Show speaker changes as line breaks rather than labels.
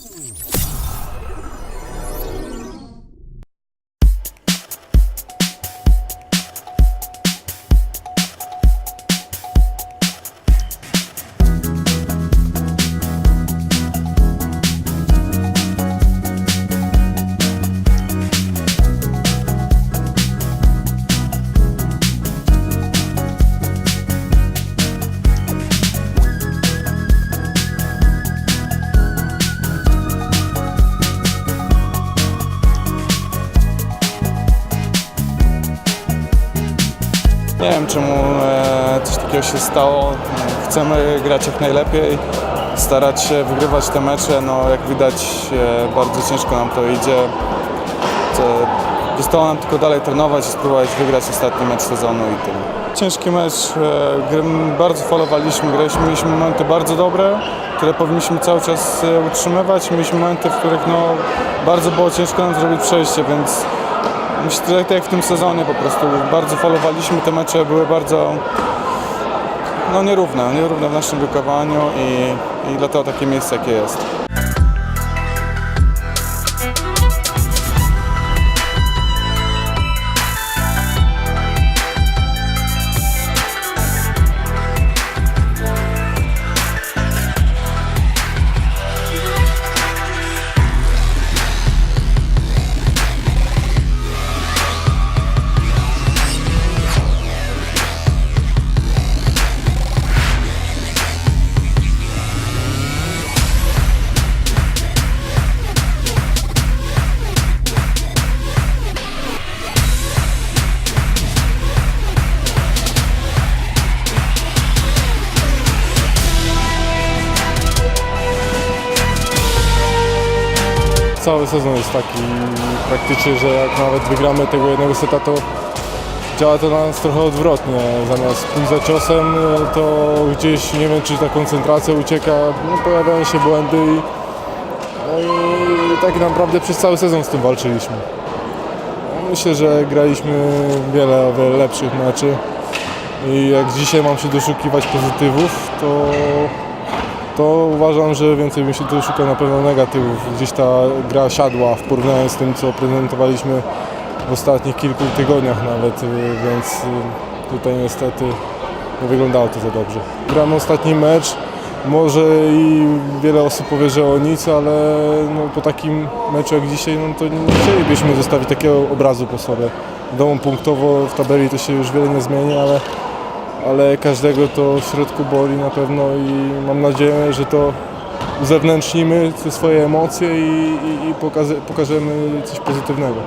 Mm. Nie wiem czemu e, coś takiego się stało. Chcemy grać jak najlepiej, starać się wygrywać te mecze. No, jak widać e, bardzo ciężko nam to idzie. Zostało nam tylko dalej trenować i spróbować wygrać ostatni mecz sezonu i tyle. Ciężki mecz, e, bardzo falowaliśmy, graliśmy, mieliśmy momenty bardzo dobre, które powinniśmy cały czas utrzymywać. Mieliśmy momenty, w których no, bardzo było ciężko nam zrobić przejście, więc Myślę, że tak jak w tym sezonie po prostu bardzo falowaliśmy, te mecze były bardzo no, nierówne, nierówne w naszym wykowaniu i, i dlatego takie miejsce jakie jest.
Cały sezon jest taki praktycznie, że jak nawet wygramy tego jednego seta, to działa to na nas trochę odwrotnie. Zamiast pójść za ciosem, to gdzieś nie wiem, czy ta koncentracja ucieka, no, pojawiają się błędy i, no i tak naprawdę przez cały sezon z tym walczyliśmy. Myślę, że graliśmy wiele, wiele lepszych meczy i jak dzisiaj mam się doszukiwać pozytywów, to to uważam, że więcej bym się tu szukał na pewno negatywów. Gdzieś ta gra siadła w porównaniu z tym, co prezentowaliśmy w ostatnich kilku tygodniach nawet, y, więc y, tutaj niestety nie wyglądało to za dobrze. Gramy ostatni mecz, może i wiele osób powie, że o nic, ale no, po takim meczu jak dzisiaj, no, to nie chcielibyśmy zostawić takiego obrazu po sobie. Wiadomo, punktowo w tabeli to się już wiele nie zmieni, ale ale każdego to w środku boli na pewno i mam nadzieję, że to uzewnętrznimy te swoje emocje i, i, i pokaże, pokażemy coś pozytywnego.